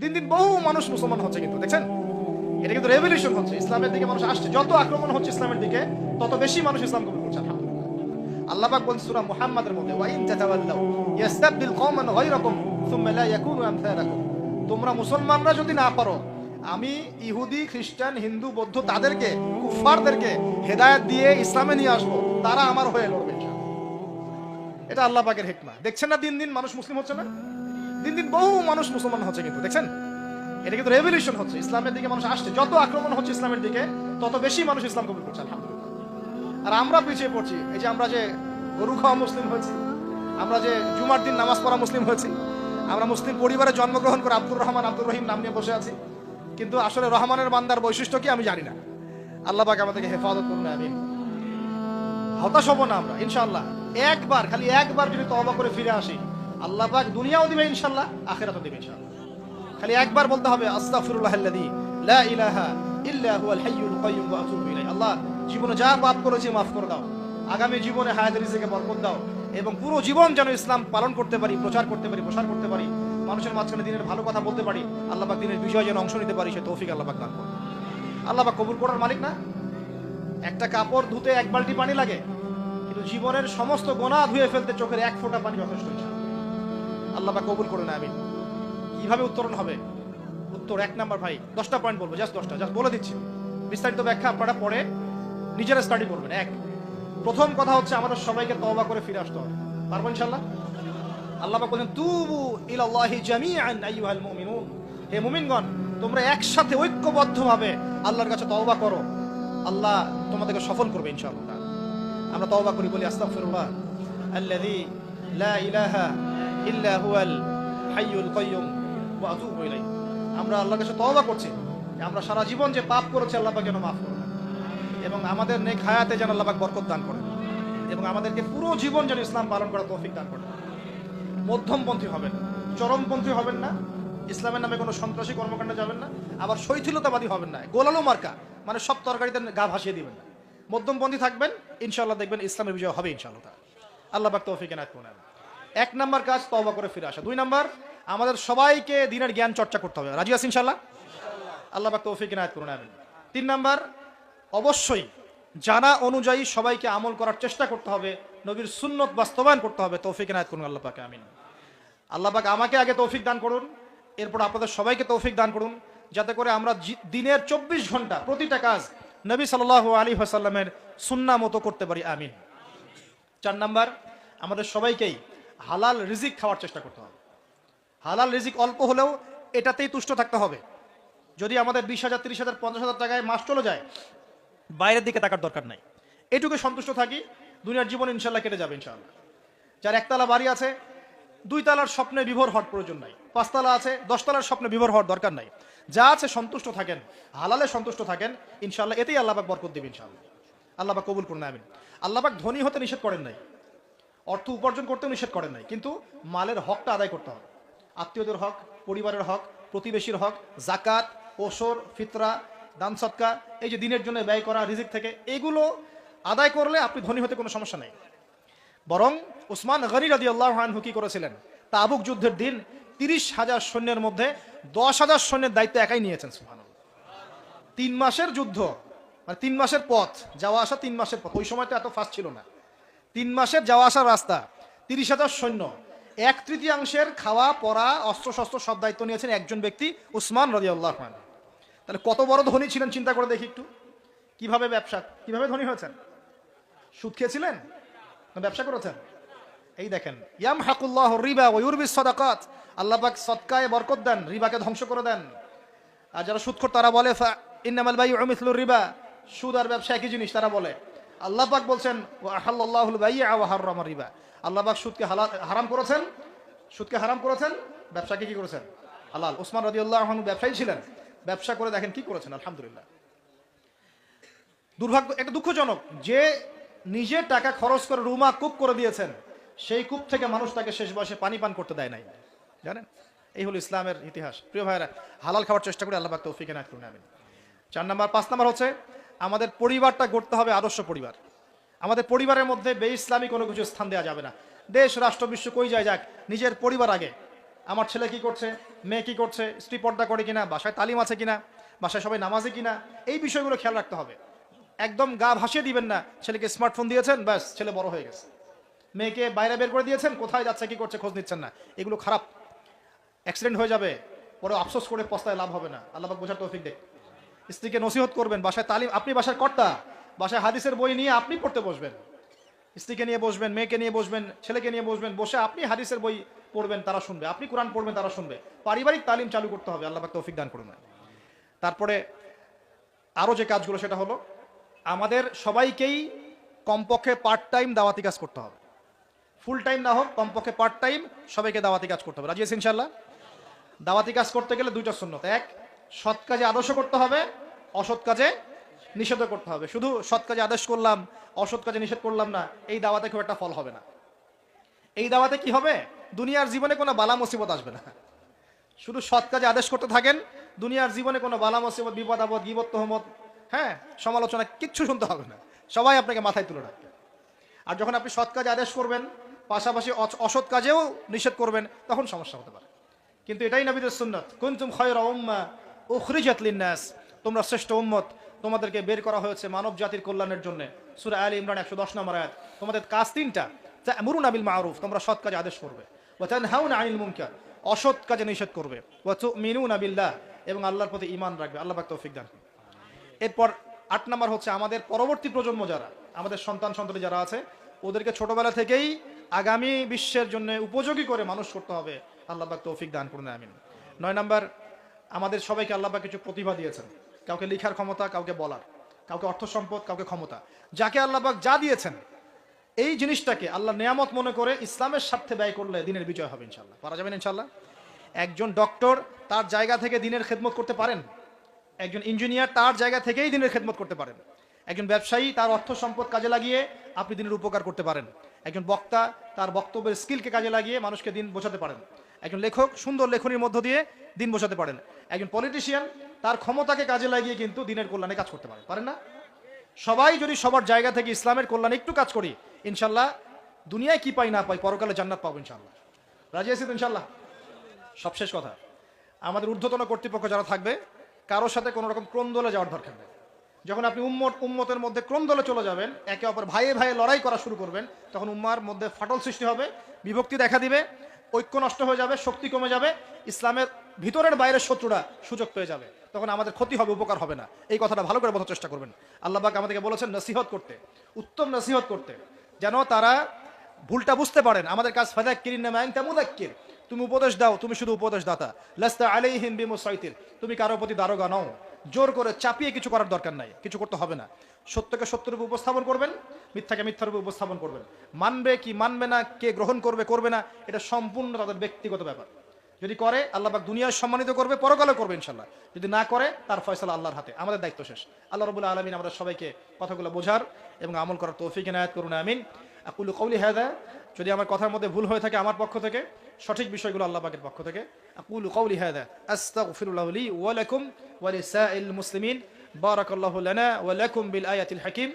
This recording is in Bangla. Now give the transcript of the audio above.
দিন দিন বহু মানুষ মুসলমান হচ্ছে কিন্তু, দেখছেন? এটা কিন্তু রেভলিউশন হচ্ছে। ইসলামের দিকে মানুষ আসছে। যত আক্রমণ হচ্ছে ইসলামের দিকে, তত বেশি মানুষ ইসলাম কবুল করছে আল্লাহ পাক বলছেন সূরা মুহাম্মাদের মধ্যে, ওয়া ইন তাতাওয়াল্লাউ ইয়াস্তাবদিল কওমান গায়রাকুম সুম্মা লা ইয়াকুনু আমসালাকুম। তোমরা মুসলমানরা যদি না পারো, আমি ইহুদি, খ্রিস্টান, হিন্দু, বৌদ্ধ, তাদেরকে কুফারদেরকে হেদায়েত দিয়ে ইসলামে নিয়ে আসব, তারা আমার হয়ে লড়বে এটা আল্লাহ পাকের হিকমা। দেখছেন না দিন দিন মানুষ মুসলিম হচ্ছে না? দিন দিন বহু মানুষ মুসলমান হচ্ছে কিন্তু, দেখছেন? এটা কিন্তু রেভলিউশন হচ্ছে, ইসলামের দিকে মানুষ আসছে, যত আক্রমণ হচ্ছে ইসলামের দিকে, তত বেশি মানুষ ইসলাম কবুল করছে, আলহামদুলিল্লাহ। আর আমরা পিছিয়ে পড়ছি, এই যে আমরা যে গরু খাওয়া মুসলিম হয়েছি, আমরা যে জুমার দিন নামাজ পড়া মুসলিম হয়েছি, আমরা মুসলিম পরিবারে জন্মগ্রহণ করে আব্দুর রহমান, আব্দুর রহিম নাম নিয়ে বসে আছি, কিন্তু আসলে রহমানের বান্দার বৈশিষ্ট্য কি আমি জানি না। আল্লাহ পাক আমাদেরকে হেফাজত করুন আমি হতাশ হব না আমরা, ইনশাআল্লাহ। একবার, খালি একবার যদি তওবা করে ফিরে আসি আল্লাহ পাক দুনিয়াও দিবে ইনশাল্লাহ আখেরাতও দিবে ইনশাল্লাহ খালি একবার বলতে হবে আস্তাগফিরুল্লাহ আল্লাযী লা ইলাহা ইল্লা হুয়াল হাইয়ুল কাইয়্যুম ওয়া আতুবু ইলাইহি। আল্লাহ, জীবনে যা পাপ করেছি মাফ করে দাও। আগামী জীবনে হায়াত রিজিকে বরকত দাও এবং পুরো জীবন যেন ইসলাম পালন করতে পারি, প্রচার করতে পারি, প্রসার করতে পারি, মানুষের মাঝখানে দিনের ভালো কথা বলতে পারি, আল্লাহ পাক দিনের বিজয় যেন অংশ নিতে পারি, সে তৌফিক আল্লাহ পাক দান করুন। আল্লাহ পাক কবুল করার মালিক না? একটা কাপড় ধুতে এক বালতি পানি লাগে, কিন্তু জীবনের সমস্ত গোনা ধুয়ে ফেলতে চোখের এক ফোঁটা পানি যথেষ্ট ইনশাআল্লাহ। আল্লাহ পাক কবুল করে না আমি কীভাবে উত্তরণ হবে? উত্তর এক নাম্বার ভাই, দশটা পয়েন্ট বলব জাস্ট দশটা জাস্ট বলে দিচ্ছি। বিস্তারিত ব্যাখ্যা আপনারা পরে নিজেরা স্টাডি করবেন। এক, প্রথম কথা হচ্ছে আমাদের সবাইকে তওবা করে ফিরে আসতে হবে। পারব ইনশাল্লাহ আল্লাহ বলেন তুবু ইলাল্লাহি জামিআন, আইয়ুহাল মুমিনুন। হে মুমিনগণ, তোমরা একসাথে ঐক্যবদ্ধভাবে আল্লাহর কাছে তওবা করো। আল্লাহ তোমাদেরকে সফল করবে ইনশাআল্লাহ। আমরা তওবা করি, বলি আস্তাগফিরুল্লাহ। আল্লাযী লা ইলাহা আমরা কাছে করছি আমরা সারা জীবন যে পাপ করেছি আল্লাহ যেন মাফ করুন। এবং আমাদের নেক হায়াতে যেন আল্লাহ বরকত দান করেন। এবং আমাদেরকে পুরো জীবন যেন ইসলাম পালন করার তৌফিক দান করেন। মধ্যমপন্থী হবেন, চরমপন্থী হবেন না, ইসলামের নামে কোনো সন্ত্রাসী কর্মকাণ্ডে যাবেন না, আবার শৈথিলতাবাদী হবেন না, গোলালো মার্কা মানে সব তরকারিতে গা ভাসিয়ে দিবেন না। মধ্যমপন্থী থাকবেন ইনশাল্লাহ দেখবেন ইসলামের বিজয় হবে ইনশাআল্লাহ আল্লাহ পাক তৌফিক এনায়ত। এক নাম্বার কাজ তওবা করে ফিরে আসা। দুই নাম্বার, আমাদের সবাইকে দিনের জ্ঞান চর্চা করতে হবে। রাজি আছেন ইনশাআল্লাহ? আল্লাহ পাক তৌফিক এনায়ত করুন, আমিন। তিন নাম্বার, অবশ্যই জানা অনুযায়ী সবাইকে আমল করার চেষ্টা করতে হবে। নবীর সুন্নত বাস্তবায়ন করতে হবে। তৌফিক এনায়ত করুন, আল্লাহ পাকে, আমিন। আল্লাহ পাক আমাকে আগে তৌফিক দান করুন, এরপর আপনাদের সবাইকে তৌফিক দান করুন, যাতে করে আমরা দিনের চব্বিশ ঘণ্টা প্রতিটা কাজ নবী সাল্লাহ আলী হাসাল্লামের সুন্না মতো করতে পারি, আমিন। চার নাম্বার, আমাদের সবাইকেই হালাল রিজিক খাওয়ার চেষ্টা করতে হবে। হালাল রিজিক অল্প হলেও এটাতেই তুষ্ট থাকতে হবে। যদি আমাদের বিশ হাজার, তিরিশ হাজার, পঞ্চাশ হাজার টাকায় মাস চলে যায়, বাইরের দিকে তাকার দরকার নাই। এটুকু সন্তুষ্ট থাকি, দুনিয়ার জীবন ইনশাল্লাহ কেটে যাবে ইনশাল্লাহ। যার একতলা বাড়ি আছে দুই তালার স্বপ্নে বিভোর হওয়ার প্রয়োজন নাই। পাঁচতলা আছে, দশতলার স্বপ্নে বিভোর হওয়ার দরকার নাই। যা আছে সন্তুষ্ট থাকেন, হালালে সন্তুষ্ট থাকেন, ইনশাল্লাহ এতেই আল্লাহবাক বরকত দেবে ইনশাল্লাহ। আল্লাহবাক কবুল করুন, আমিন। আল্লাহবাক ধনী হতে নিষেধ করেন নাই। অর্থ উপার্জন করতেও নিষেধ করেন নাই। কিন্তু মালের হকটা আদায় করতে হবে। আত্মীয়দের হক, পরিবারের হক, প্রতিবেশীর হক জাকাত ওসর, ফিতরা, দান সৎকা এই যে দিনের জন্য ব্যয় করা, রিজিক থেকে, এগুলো আদায় করলে আপনি ধনী হতে কোনো সমস্যা নেই। বরং উসমান গনি রাদি আল্লাহ আনহু কি করেছিলেন? তাবুক যুদ্ধের দিন তিরিশ হাজার সৈন্যের মধ্যে দশ হাজার সৈন্যের দায়িত্ব একাই নিয়েছেন সুহান তিন মাসের যুদ্ধ মানে তিন মাসের পথ, যাওয়া আসা তিন মাসের পথ, ওই সময় তো এত ফাস্ট ছিল না। তিন মাসের যাওয়া আসার রাস্তা, তিরিশ হাজার সৈন্য। এক তৃতীয়াংশের খাওয়া, পড়া, অস্ত্র শস্ত্র সব দায়িত্ব নিয়েছেন একজন ব্যক্তি, উসমান রাজি আল্লাহ তাহলে কত বড় ধনী ছিলেন চিন্তা করে দেখি একটু। কীভাবে ব্যবসা, কীভাবে ধনী হয়েছেন? সুদ খেয়েছিলেন? ব্যবসা করেছেন? এই দেখেন ইয়াম হাকুল্লাহ রিবা ওয়ুরবি সদাকাত। আল্লাহ পাক সৎকায় বরকত দেন, রিবাকে ধ্বংস করে দেন। আর যারা সুদখোর তারা বলে ইন্নামাল বাই উমিসলুর রিবা। সুদ আর ব্যবসা একই জিনিস, তারা বলে। আল্লাহ পাক বলছেন আহাল্লাহুল বাইয়া সুদকে হালাল, হারাম করেছেন। সুদকে হারাম করেছেন। ব্যবসাকে কি করেছেন? হালাল। ওসমান রাদিয়াল্লাহু আনহু ব্যবসায়ী ছিলেন। ব্যবসা করে দেখেন কি করেছেন? আলহামদুলিল্লাহ। দুর্ভাগ্য, এটা দুঃখজনক যে নিজে টাকা খরচ করে রুমা কূপ করে দিয়েছেন, সেই কূপ থেকে মানুষ তাকে শেষ বয়সে পানি পান করতে দেয় নাই। জানেন? এই হলো ইসলামের ইতিহাস। প্রিয় ভাইরা হালাল খাওয়ার চেষ্টা করে আল্লাহ তৌফিক এনায়ত করুন, আমিন। চার নাম্বার, পাঁচ নাম্বার হচ্ছে আমাদের পরিবারটা গড়তে হবে আদর্শ পরিবার। আমাদের পরিবারের মধ্যে বে ইসলামী কোনো কিছু স্থান দেওয়া যাবে না। দেশ, রাষ্ট্র, বিশ্ব কই যায় যাক, নিজের পরিবার আগে। আমার ছেলে কি করছে, মেয়ে কি করছে, স্ত্রী পর্দা করে কিনা, বাসায় তালিম আছে কিনা, বাসায় সবাই নামাজে কিনা, এই বিষয়গুলো খেয়াল রাখতে হবে। একদম গা ভাসিয়ে দিবেন না, ছেলেকে স্মার্টফোন দিয়েছেন, ব্যাস, ছেলে বড় হয়ে গেছে। মেয়েকে বাইরে বের করে দিয়েছেন, কোথায় যাচ্ছে, কি করছে, খোঁজ নিচ্ছেন না। এগুলো খারাপ। অ্যাক্সিডেন্ট হয়ে যাবে, পরে আফসোস করে পস্তায় লাভ হবে না। আল্লাহ বোঝার তৌফিক দেখ। স্ত্রীকে নসিহত করবেন, বাসায় তালিম, আপনি বাসার কর্তা, বাসায় হাদিসের বই নিয়ে আপনি পড়তে বসবেন। স্ত্রীকে নিয়ে বসবেন, মেয়েকে নিয়ে বসবেন, ছেলেকে নিয়ে বসবেন, বসে আপনি হাদিসের বই পড়বেন, তারা শুনবে। আপনি কোরআন পড়বেন, তারা শুনবে। পারিবারিক তালিম চালু করতে হবে, আল্লাহ তৌফিক দান করুন তারপরে আরও যে কাজগুলো, সেটা হলো আমাদের সবাইকেই কমপক্ষে পার্ট টাইম দাওয়াতি কাজ করতে হবে। ফুল টাইম না হোক, কমপক্ষে পার্ট টাইম সবাইকে দাওয়াতি কাজ করতে হবে। রাজি আছেন ইনশাল্লাহ দাওয়াতি কাজ করতে গেলে দুইটা সুন্নত। এক সৎ কাজে আদর্শ করতে হবে, অসৎ কাজে নিষেধ করতে হবে। শুধু সৎ কাজে আদেশ করলাম, অসৎ কাজে নিষেধ করলাম না, এই দাওয়াতে খুব একটা ফল হবে না। এই দাওয়াতে কি হবে? দুনিয়ার জীবনে কোনো বালা মুসিবত আসবে না। শুধু সৎ কাজে আদেশ করতে থাকেন, দুনিয়ার জীবনে কোনো বালা মুসিবত, বিপদ আপদ, গিবত তহমত হ্যাঁ সমালোচনা কিচ্ছু শুনতে হবে না। সবাই আপনাকে মাথায় তুলে রাখবে। আর যখন আপনি সৎ কাজে আদেশ করবেন, পাশাপাশি অসৎ কাজেও নিষেধ করবেন, তখন সমস্যা হতে পারে। কিন্তু এটাই নবীদের সুন্নত। কুনতুম খয়রা উম্মা তোমরা শ্রেষ্ঠ উম্মত। তোমাদেরকে বের করা হয়েছে মানব জাতির কল্যাণের জন্য। সূরা আলী ইমরান 110 নম্বর আয়াত। তোমাদের কাজ তিনটা। তা'মুরুনা আবিল মারুফ। তোমরা সৎ কাজে আদেশ করবে। আনিল মুনকার। অসৎ কাজে নিষেধ করবে। ওয়া তু'মিনুনা বিল্লাহ। এবং আল্লাহর প্রতি ঈমান রাখবে। আল্লাহ তৌফিক দান এরপর আট নম্বর হচ্ছে আমাদের পরবর্তী প্রজন্ম যারা, আমাদের সন্তান সন্ততি যারা আছে, ওদেরকে ছোটবেলা থেকেই আগামী বিশ্বের জন্য উপযোগী করে মানুষ করতে হবে। আল্লাহ তৌফিক দান করুন, আমিন। নয় নম্বর আমাদের সবাইকে আল্লাহ কিছু প্রতিভা দিয়েছেন। কাউকে লিখার ক্ষমতা, কাউকে বলার। কাউকে অর্থ সম্পদ, কাউকে ক্ষমতা। যাকে আল্লাহবাক যা দিয়েছেন, এই জিনিসটাকে আল্লাহ নিয়ামত মনে করে ইসলামের স্বার্থে ব্যয় করলে দিনের বিজয় হবে ইনশাল্লাহ পারা যাবেন ইনশাল্লাহ একজন ডক্টর তার জায়গা থেকে দিনের খেদমত করতে পারেন। একজন ইঞ্জিনিয়ার তার জায়গা থেকেই দিনের খেদমত করতে পারেন। একজন ব্যবসায়ী তার অর্থ সম্পদ কাজে লাগিয়ে আপনি দিনের উপকার করতে পারেন। একজন বক্তা তার বক্তব্যের স্কিলকে কাজে লাগিয়ে মানুষকে দিন বোঝাতে পারেন। একজন লেখক সুন্দর লেখনীর মধ্য দিয়ে দিন বোঝাতে পারেন। একজন পলিটিশিয়ান তার ক্ষমতাকে কাজে লাগিয়ে কিন্তু দিনের কল্যাণে কাজ করতে পারে। পারেন না? সবাই যদি সবার জায়গা থেকে ইসলামের কল্যাণে একটু কাজ করি, ইনশাল্লাহ দুনিয়ায় কি পাই না পাই পরকালে জান্নাত পাবো ইনশাল্লাহ। রাজি আছি তো ইনশাল্লাহ? সবশেষ কথা, আমাদের ঊর্ধ্বতন কর্তৃপক্ষ যারা থাকবে, কারোর সাথে কোনো রকম ক্রন্দলে যাওয়ার দরকার নেই। যখন আপনি উম্মত, উম্মতের মধ্যে ক্রন্দলে চলে যাবেন, একে অপর ভাইয়ে ভাইয়ে লড়াই করা শুরু করবেন, তখন উম্মার মধ্যে ফাটল সৃষ্টি হবে, বিভক্তি দেখা দিবে, ঐক্য নষ্ট হয়ে যাবে, শক্তি কমে যাবে, ইসলামের ভিতরের বাইরের শত্রুরা সুযোগ পেয়ে যাবে। তখন আমাদের ক্ষতি হবে, উপকার হবে না। এই কথাটা ভালো করে বোঝার চেষ্টা করবেন। আল্লাহ পাক আমাদেরকে বলেছেন, নসিহত করতে। উত্তম নসিহত করতে। যেন তারা ভুলটা বুঝতে পারেন। আমাদের কাজ ফাদাক কিরিন নামে তেমুদাক্কির তুমি উপদেশ দাও, তুমি শুধু উপদেশ দাতা লাস্তা আলাইহিম বিমুসাইতির। তুমি কারও প্রতি দারোগা নও। জোর করে চাপিয়ে কিছু করার দরকার নাই। কিছু করতে হবে না। সত্যকে সত্যের উপর উপস্থাপন করবেন, মিথ্যাকে মিথ্যার উপর উপস্থাপন করবেন। মানবে কি মানবে না, কে গ্রহণ করবে করবে না, এটা সম্পূর্ণ তাদের ব্যক্তিগত ব্যাপার। যদি করে, আল্লাহ পাক দুনিয়ায় সম্মানিত করবে পরকালে করবে ইনশাল্লাহ যদি না করে, তার ফয়সালা আল্লাহর হাতে। আমাদের দায়িত্ব শেষ। আল্লাহ রবুল্লা আলমিন আমাদের সবাইকে কথাগুলো বোঝার এবং আমল করার তৌফিক এনায়াত করুন, আমিন। আকুলু কৌলি হায়দা যদি আমার কথার মধ্যে ভুল হয়ে থাকে আমার পক্ষ থেকে, সঠিক বিষয়গুলো আল্লাহ পাকের পক্ষ থেকে, আকুলু কৌলি হায়দা আস্তাগফিরুল্লাহ লি ওয়া লাকুম ওয়া মুসলিমিন। বারাকাল্লাহু লানা ওয়া লাকুম বিল আয়াতিল হাকিম।